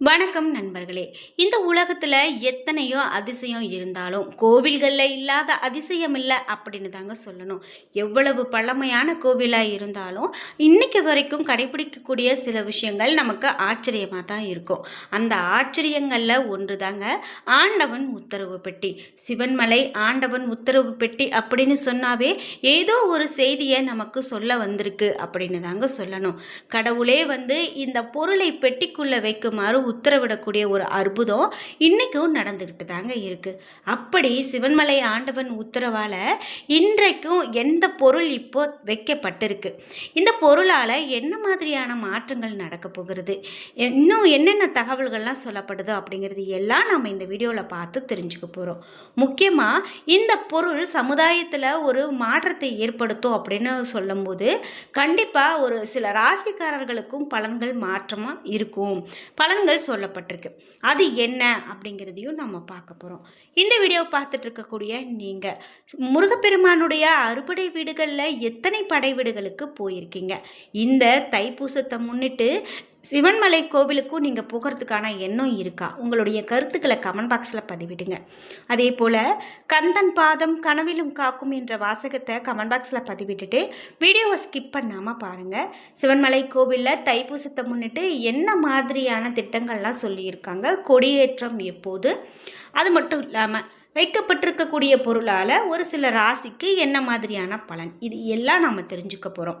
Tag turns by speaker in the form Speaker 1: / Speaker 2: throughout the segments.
Speaker 1: வணக்கம் நண்பர்களே. இந்த உலகத்தில் எத்தனையோ அதிசயம் இருந்தாலும் கோவில்களில் இல்லாத அதிசயம் இல்லை அப்படின்னு தாங்க சொல்லணும். எவ்வளவு பழமையான கோவிலாக இருந்தாலும் இன்றைக்கு வரைக்கும் கடைபிடிக்கக்கூடிய சில விஷயங்கள் நமக்கு ஆச்சரியமாக தான் இருக்கும். அந்த ஆச்சரியங்களில் ஒன்று தாங்க ஆண்டவன் உத்தரவு பெட்டி. சிவன்மலை ஆண்டவன் உத்தரவு பெட்டி அப்படின்னு சொன்னாவே ஏதோ ஒரு செய்தியை நமக்கு சொல்ல வந்திருக்கு அப்படின்னு தாங்க சொல்லணும். கடவுளே வந்து இந்த பொருளை பெட்டிக்குள்ளே வைக்குமாறு உத்தரவிடக்கூடிய ஒரு அற்புதம் இன்றைக்கும் நடந்துக்கிட்டு தாங்க இருக்குது அப்படி சிவன்மலை ஆண்டவன் உத்தரவால் இன்றைக்கும் எந்த பொருள் இப்போ வைக்கப்பட்டிருக்கு? இந்த பொருளால் என்ன மாதிரியான மாற்றங்கள் நடக்க போகிறது? இன்னும் என்னென்ன தகவல்கள்லாம் சொல்லப்படுது அப்படிங்கிறது எல்லாம் நம்ம இந்த வீடியோவில் பார்த்து தெரிஞ்சுக்க போகிறோம் முக்கியமாக இந்த பொருள் சமுதாயத்தில் ஒரு மாற்றத்தை ஏற்படுத்தும் அப்படின்னு சொல்லும்போது கண்டிப்பாக ஒரு சில ராசிக்காரர்களுக்கும் பலன்கள் மாற்றமாக இருக்கும். பலன்கள் சொல்லப்பட்டிருக்கு. அது என்ன அப்படிங்கிறதையும் நம்ம பார்க்க போகிறோம் இந்த வீடியோ பார்த்துட்டு இருக்கக்கூடிய நீங்கள் முருகப்பெருமானுடைய அறுபடை வீடுகளில் எத்தனை படை வீடுகளுக்கு போயிருக்கீங்க? இந்த தைப்பூசத்தை முன்னிட்டு சிவன்மலை கோவிலுக்கும் நீங்கள் போகிறதுக்கான எண்ணம் இருக்கா? உங்களுடைய கருத்துக்களை கமெண்ட் பாக்ஸில் பதிவிடுங்க. அதே போல் கந்தன் பாதம் கனவிலும் காக்கும் என்ற வாசகத்தை கமெண்ட் பாக்ஸில் பதிவிட்டுட்டு வீடியோவை ஸ்கிப் பண்ணாமல் பாருங்கள் சிவன்மலை கோவிலில் தைப்பூசத்தை முன்னிட்டு என்ன மாதிரியான திட்டங்கள்லாம் சொல்லியிருக்காங்க? கொடியேற்றம் எப்போது? அது மட்டும் இல்லாமல் வைக்கப்பட்டிருக்கக்கூடிய பொருளால் ஒரு சில ராசிக்கு என்ன மாதிரியான பலன்? இது எல்லாம் நாம் தெரிஞ்சுக்க போகிறோம்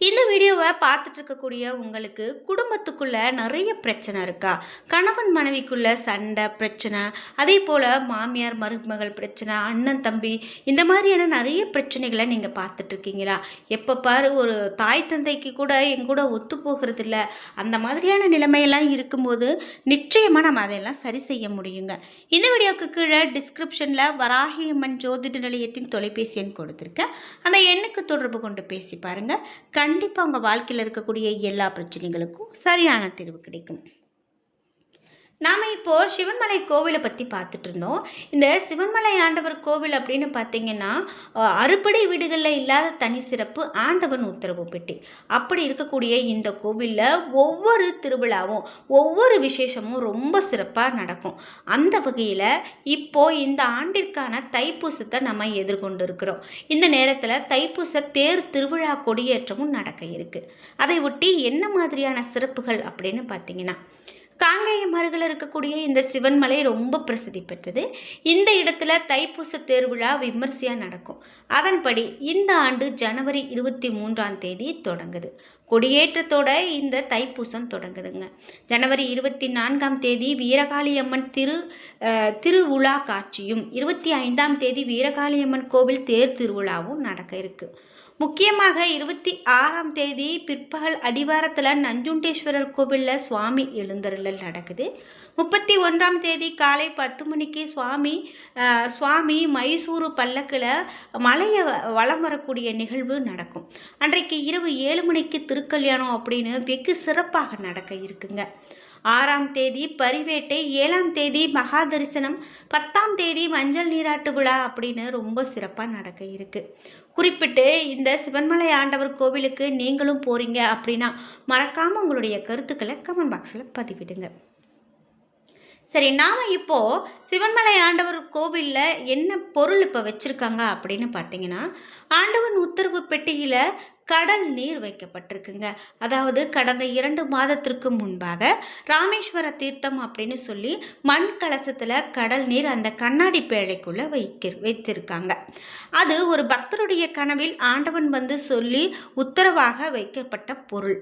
Speaker 1: இந்த வீடியோவை பார்த்துட்டு இருக்கக்கூடிய உங்களுக்கு குடும்பத்துக்குள்ள நிறைய பிரச்சனை இருக்கா? கணவன் மனைவிக்குள்ள சண்டை பிரச்சனை அதே போல் மாமியார் மருமகள் பிரச்சனை அண்ணன் தம்பி இந்த மாதிரியான நிறைய பிரச்சனைகளை நீங்கள் பார்த்துட்டு இருக்கீங்களா எப்போ பாரு ஒரு தாய் தந்தைக்கு கூட என் கூட ஒத்து போகிறது இல்லை அந்த மாதிரியான நிலைமையெல்லாம் இருக்கும்போது நிச்சயமாக நம்ம அதையெல்லாம் சரி செய்ய முடியுங்க. இந்த வீடியோவுக்கு கீழே டிஸ்கிரிப்ஷனில் வராகியம்மன் ஜோதிட நிலையத்தின் தொலைபேசி எண் கொடுத்துருக்கேன். அந்த எண்ணுக்கு தொடர்பு கொண்டு பேசி பாருங்கள் கண்டிப்பாக உங்கள் வாழ்க்கையில் இருக்கக்கூடிய எல்லா பிரச்சனைகளுக்கும் சரியான தீர்வு கிடைக்கும். நாம் இப்போது சிவன்மலை கோவிலை பற்றி பார்த்துட்டு இருந்தோம் இந்த சிவன்மலை ஆண்டவர் கோவில் அப்படின்னு பார்த்தீங்கன்னா அறுபடை வீடுகளில் இல்லாத தனி சிறப்பு ஆண்டவன் உத்தரவு பெட்டி. அப்படி இருக்கக்கூடிய இந்த கோவிலில் ஒவ்வொரு திருவிழாவும் ஒவ்வொரு விசேஷமும் ரொம்ப சிறப்பாக நடக்கும். அந்த வகையில் இப்போது இந்த ஆண்டிற்கான தைப்பூசத்தை நம்ம எதிர்கொண்டு இருக்கிறோம் இந்த நேரத்தில் தைப்பூச தேர் திருவிழா கொடியேற்றமும் நடக்க இருக்கு. அதை ஒட்டி என்ன மாதிரியான சிறப்புகள் அப்படின்னு பார்த்தீங்கன்னா காங்கேயம் அருகில் இருக்கக்கூடிய இந்த சிவன்மலை ரொம்ப பிரசித்தி பெற்றது. இந்த இடத்துல தைப்பூச தேர்விழா விமர்சையாக நடக்கும். அதன்படி இந்த ஆண்டு ஜனவரி இருபத்தி மூன்றாம் தேதி தொடங்குது. கொடியேற்றத்தோட இந்த தைப்பூசம் தொடங்குதுங்க. ஜனவரி இருபத்தி நான்காம் தேதி வீரகாளியம்மன் திரு திருவிழா காட்சியும் இருபத்தி ஐந்தாம் தேதி வீரகாளியம்மன் கோவில் தேர் திருவிழாவும் நடக்க இருக்குது முக்கியமாக இருபத்தி ஆறாம் தேதி பிற்பகல் அடிவாரத்தில் நஞ்சுண்டேஸ்வரர் கோவிலில் சுவாமி எழுந்தருளல் நடக்குது. முப்பத்தி ஒன்றாம் தேதி காலை பத்து மணிக்கு சுவாமி சுவாமி மைசூரு பல்லக்கில் மலையை வ- வலம் வரக்கூடிய நிகழ்வு நடக்கும். அன்றைக்கு இரவு ஏழு மணிக்கு திருக்கல்யாணம் அப்படின்னு வெகு சிறப்பாக நடக்க இருக்குங்க. ஆறாம் தேதி பரிவேட்டை ஏழாம் தேதி மகா தரிசனம் பத்தாம் தேதி மஞ்சள் நீராட்டு விழா அப்படின்னு ரொம்ப சிறப்பாக நடக்க இருக்குது குறிப்பிட்டு இந்த சிவன்மலை ஆண்டவர் கோவிலுக்கு நீங்களும் போகிறீங்க அப்படின்னா மறக்காமல் உங்களுடைய கருத்துக்களை கமெண்ட் பாக்ஸில் பதிவிடுங்க. சரி நாம் இப்போது சிவன்மலை ஆண்டவர் கோவிலில் என்ன பொருள் இப்போ வச்சுருக்காங்க அப்படின்னு பார்த்தீங்கன்னா ஆண்டவன் உத்தரவு பெட்டியில் கடல் நீர் வைக்கப்பட்டிருக்குங்க. அதாவது கடந்த இரண்டு மாதத்திற்கு முன்பாக ராமேஸ்வர தீர்த்தம் அப்படின்னு சொல்லி மண் கலசத்தில் கடல் நீர் அந்த கண்ணாடி பேழைக்குள்ளே வைக்க வைத்திருக்காங்க. அது ஒரு பக்தருடைய கனவில் ஆண்டவன் வந்து சொல்லி உத்தரவாக வைக்கப்பட்ட பொருள்.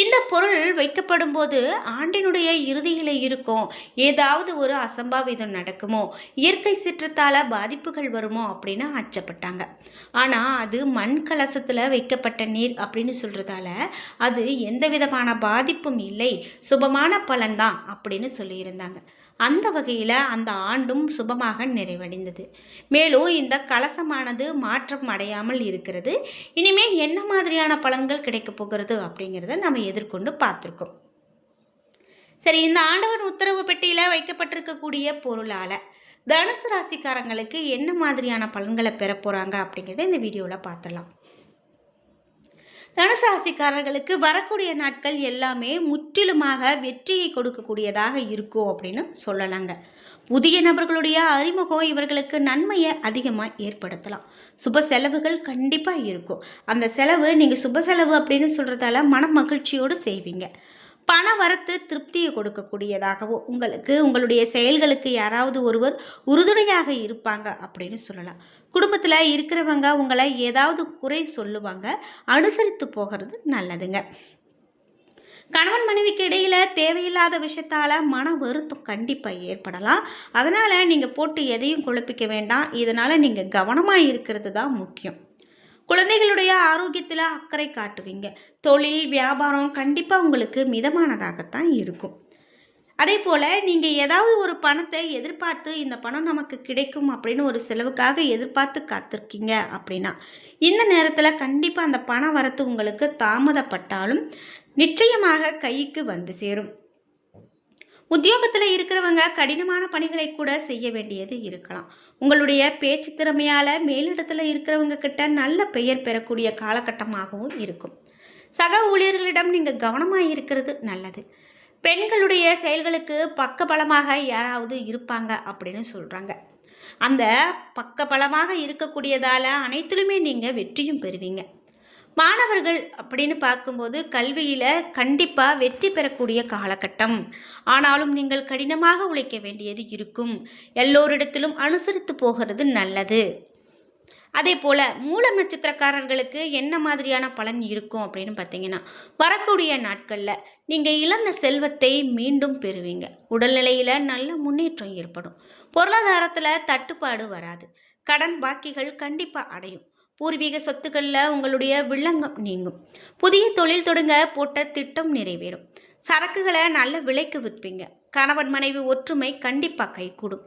Speaker 1: இந்த பொருள் வைக்கப்படும் போது ஆண்டினுடைய இறுதியில் இருக்கும். ஏதாவது ஒரு அசம்பாவிதம் நடக்குமோ இயற்கை சீற்றத்தால் பாதிப்புகள் வருமோ அப்படின்னு அச்சப்பட்டாங்க ஆனால் அது மண் கலசத்தில் வைக்கப்பட்ட நீர் அப்படின்னு சொல்கிறதால அது எந்த விதமான பாதிப்பும் இல்லை சுபமான பலன்தான் அப்படின்னு சொல்லியிருந்தாங்க. அந்த வகையில் அந்த ஆண்டும் சுபமாக நிறைவடைந்தது. மேலும் இந்த கலசமானது மாற்றம் அடையாமல் இருக்கிறது. இனிமேல் என்ன மாதிரியான பலன்கள் கிடைக்கப் போகிறது அப்படிங்கிறத நம்ம எதிர்கொண்டு பார்த்துருக்கோம். சரி இந்த ஆண்டவன் உத்தரவு பெட்டியில் வைக்கப்பட்டிருக்கக்கூடிய பொருளால் தனுசு ராசிக்காரங்களுக்கு என்ன மாதிரியான பலன்களை பெற போகிறாங்க அப்படிங்கிறத இந்த வீடியோவில் பார்த்துடலாம். தனுசு ராசிக்காரர்களுக்கு வரக்கூடிய நாட்கள் எல்லாமே முற்றிலுமாக வெற்றியை கொடுக்கக்கூடியதாக இருக்கும் அப்படின்னு சொல்லலாங்க. புதிய நபர்களுடைய அறிமுகம் இவர்களுக்கு நன்மையை அதிகமாக ஏற்படுத்தலாம். சுப செலவுகள் கண்டிப்பாக இருக்கும். அந்த செலவு நீங்கள் சுப செலவு அப்படின்னு சொல்கிறதால மன மகிழ்ச்சியோடு செய்வீங்க. பண வரத்து திருப்தியை கொடுக்கக்கூடியதாகவும் உங்களுக்கு உங்களுடைய செயல்களுக்கு யாராவது ஒருவர் உறுதுணையாக இருப்பாங்க அப்படின்னு சொல்லலாம். குடும்பத்தில் இருக்கிறவங்க உங்களை ஏதாவது குறை சொல்லுவாங்க அனுசரித்து போகிறது நல்லதுங்க. கணவன் மனைவிக்கு இடையில் தேவையில்லாத விஷயத்தால் மன வருத்தம் கண்டிப்பாக ஏற்படலாம். அதனால் நீங்கள் போட்டு எதையும் குழப்பிக்க வேண்டாம். இதனால் நீங்கள் கவனமாக இருக்கிறது தான் முக்கியம். குழந்தைகளுடைய ஆரோக்கியத்தில் அக்கறை காட்டுவீங்க. தொழில் வியாபாரம் கண்டிப்பாக உங்களுக்கு மிதமானதாகத்தான் இருக்கும். அதே போல் நீங்கள் ஏதாவது ஒரு பணத்தை எதிர்பார்த்து இந்த பணம் நமக்கு கிடைக்கும் அப்படின்னு ஒரு செலவுக்காக எதிர்பார்த்து காத்திருக்கீங்க அப்படின்னா இந்த நேரத்தில் கண்டிப்பாக அந்த பணம் வரத்து உங்களுக்கு தாமதப்பட்டாலும் நிச்சயமாக கைக்கு வந்து சேரும். உத்தியோகத்தில் இருக்கிறவங்க கடினமான பணிகளை கூட செய்ய வேண்டியது இருக்கலாம். உங்களுடைய பேச்சு திறமையால் மேலிடத்தில் இருக்கிறவங்க கிட்ட நல்ல பெயர் பெறக்கூடிய காலகட்டமாகவும் இருக்கும். சக ஊழியர்களிடம் நீங்கள் கவனமாக இருக்கிறது நல்லது. பெண்களுடைய செயல்களுக்கு பக்கபலமாக யாராவது இருப்பாங்க அப்படின்னு சொல்கிறாங்க அந்த பக்கபலமாக இருக்கக்கூடியதால் அனைத்திலுமே நீங்கள் வெற்றியும் பெறுவீங்க. மாணவர்கள் அப்படின்னு பார்க்கும்போது கல்வியில் கண்டிப்பாக வெற்றி பெறக்கூடிய காலகட்டம். ஆனாலும் நீங்கள் கடினமாக உழைக்க வேண்டியது இருக்கும். எல்லோரிடத்திலும் அனுசரித்து போகிறது நல்லது. அதே போல் மூல நட்சத்திரக்காரர்களுக்கு என்ன மாதிரியான பலன் இருக்கும் அப்படின்னு பார்த்தீங்கன்னா வரக்கூடிய நாட்களில் நீங்கள் இழந்த செல்வத்தை மீண்டும் பெறுவீங்க. உடல்நிலையில் நல்ல முன்னேற்றம் ஏற்படும். பொருளாதாரத்தில் தட்டுப்பாடு வராது. கடன் பாக்கிகள் கண்டிப்பாக அடையும். பூர்வீக சொத்துக்களில் உங்களுடைய வில்லங்கம் நீங்கும். புதிய தொழில் தொடங்க போட்ட திட்டம் நிறைவேறும். சரக்குகளை நல்ல விலைக்கு விற்பீங்க. கணவன் மனைவி ஒற்றுமை கண்டிப்பாக கைகூடும்.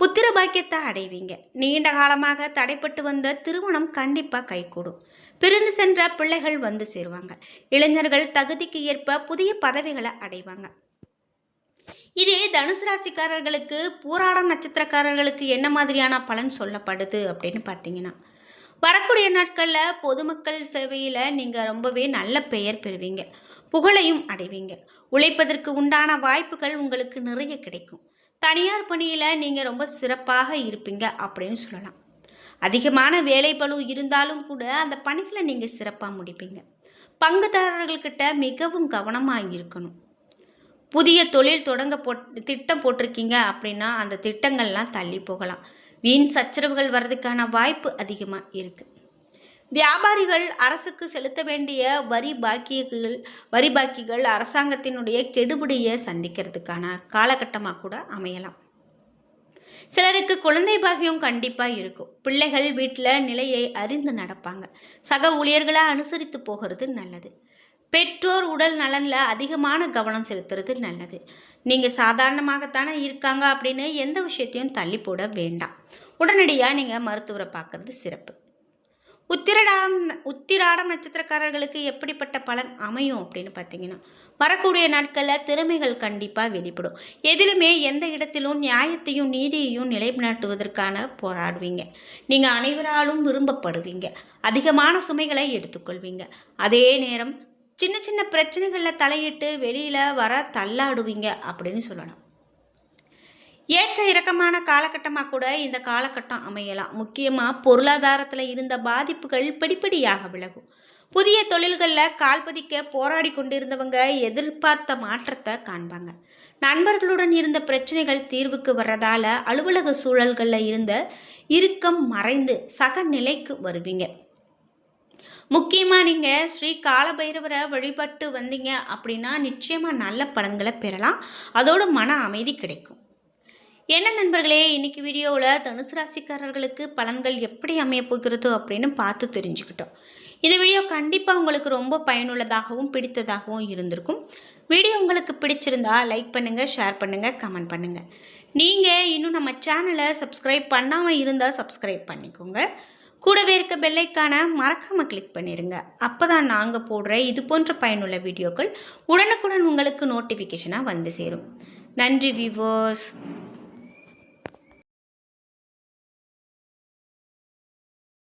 Speaker 1: புத்திர பாக்கியத்தை அடைவீங்க. நீண்ட காலமாக தடைப்பட்டு வந்த திருமணம் கண்டிப்பாக கைகூடும். பிரிந்து சென்ற பிள்ளைகள் வந்து சேருவாங்க. இளைஞர்கள் தகுதிக்கு ஏற்ப புதிய பதவிகளை அடைவாங்க. இதே தனுசு ராசிக்காரர்களுக்கு பூராடம் நட்சத்திரக்காரர்களுக்கு என்ன மாதிரியான பலன் சொல்லப்படுது அப்படின்னு பார்த்தீங்கன்னா வரக்கூடிய நாட்களில் பொதுமக்கள் சேவையில் நீங்கள் ரொம்பவே நல்ல பெயர் பெறுவீங்க. புகழையும் அடைவீங்க. உழைப்பதற்கு உண்டான வாய்ப்புகள் உங்களுக்கு நிறைய கிடைக்கும். தனியார் பணியில் நீங்கள் ரொம்ப சிறப்பாக இருப்பீங்க அப்படின்னு சொல்லலாம். அதிகமான வேலை பளு இருந்தாலும் கூட அந்த பணிகளை நீங்கள் சிறப்பாக முடிப்பீங்க. பங்குதாரர்கள்கிட்ட மிகவும் கவனமாக இருக்கணும். புதிய தொழில் தொடங்க போட் திட்டம் போட்டிருக்கீங்க அப்படின்னா அந்த திட்டங்கள்லாம் தள்ளி போகலாம். வீண் சச்சரவுகள் வர்றதுக்கான வாய்ப்பு அதிகமாக இருக்குது வியாபாரிகள் அரசுக்கு செலுத்த வேண்டிய வரி பாக்கியங்கள் வரி பாக்கிகள் அரசாங்கத்தினுடைய கெடுபிடியை சந்திக்கிறதுக்கான காலகட்டமாக கூட அமையலாம். சிலருக்கு குழந்தை பாகியம் கண்டிப்பாக இருக்கும். பிள்ளைகள் வீட்டில் நிலையை அறிந்து நடப்பாங்க. சக ஊழியர்களாக அனுசரித்து போகிறது நல்லது. பெற்றோர் உடல் நலனில் அதிகமான கவனம் செலுத்துறது நல்லது. நீங்கள் சாதாரணமாகத்தானே இருக்காங்க அப்படின்னு எந்த விஷயத்தையும் தள்ளி போட வேண்டாம். உடனடியாக நீங்கள் மருத்துவரை பார்க்குறது சிறப்பு. உத்திரடாம் உத்திராடம் நட்சத்திரக்காரர்களுக்கு எப்படிப்பட்ட பலன் அமையும் அப்படின்னு பார்த்தீங்கன்னா வரக்கூடிய நாட்களில் திறமைகள் கண்டிப்பாக வெளிப்படும். எதிலுமே எந்த இடத்திலும் நியாயத்தையும் நீதியையும் நிலைநாட்டுவதற்கான போராடுவீங்க. நீங்கள் அனைவராலும் விரும்பப்படுவீங்க. அதிகமான சுமைகளை எடுத்துக்கொள்வீங்க. அதே நேரம் சின்ன சின்ன பிரச்சனைகளில் தலையிட்டு வெளியில் வர தள்ளாடுவீங்க அப்படின்னு சொல்லலாம் ஏற்ற இறக்கமான காலகட்டமாக கூட இந்த காலகட்டம் அமையலாம். முக்கியமாக பொருளாதாரத்தில் இருந்த பாதிப்புகள் படிப்படியாக விலகும். புதிய தொழில்களில் கால்பதிக்க போராடி கொண்டிருந்தவங்க எதிர்பார்த்த மாற்றத்தை காண்பாங்க. நண்பர்களுடன் இருந்த பிரச்சனைகள் தீர்வுக்கு வர்றதால அலுவலக சூழல்களில் இருந்த இறுக்கம் மறைந்து சக நிலைக்கு வருவீங்க. முக்கியமாக நீங்கள் ஸ்ரீ காலபைரவரை வழிபட்டு வந்தீங்க அப்படின்னா நிச்சயமாக நல்ல பலன்களை பெறலாம். அதோடு மன அமைதி கிடைக்கும். என்ன நண்பர்களே இன்னைக்கு வீடியோவில் தனுசு ராசிக்காரர்களுக்கு பலன்கள் எப்படி அமைய போகிறதோ அப்படின்னு பார்த்து தெரிஞ்சுக்கிட்டோம். இந்த வீடியோ கண்டிப்பாக உங்களுக்கு ரொம்ப பயனுள்ளதாகவும் பிடித்ததாகவும் இருந்திருக்கும். வீடியோ உங்களுக்கு பிடிச்சிருந்தா லைக் பண்ணுங்கள் ஷேர் பண்ணுங்கள் கமெண்ட் பண்ணுங்கள் நீங்கள் இன்னும் நம்ம சேனலை சப்ஸ்கிரைப் பண்ணாமல் இருந்தால் சப்ஸ்கிரைப் பண்ணிக்கோங்க. கூடவே இருக்க பெல்லைக்கான மறக்காமல் கிளிக் பண்ணிடுங்க அப்போ தான் நாங்கள் போடுற இது போன்ற பயனுள்ள வீடியோக்கள் உடனுக்குடன் உங்களுக்கு நோட்டிஃபிகேஷனாக வந்து சேரும். நன்றி விவோஸ்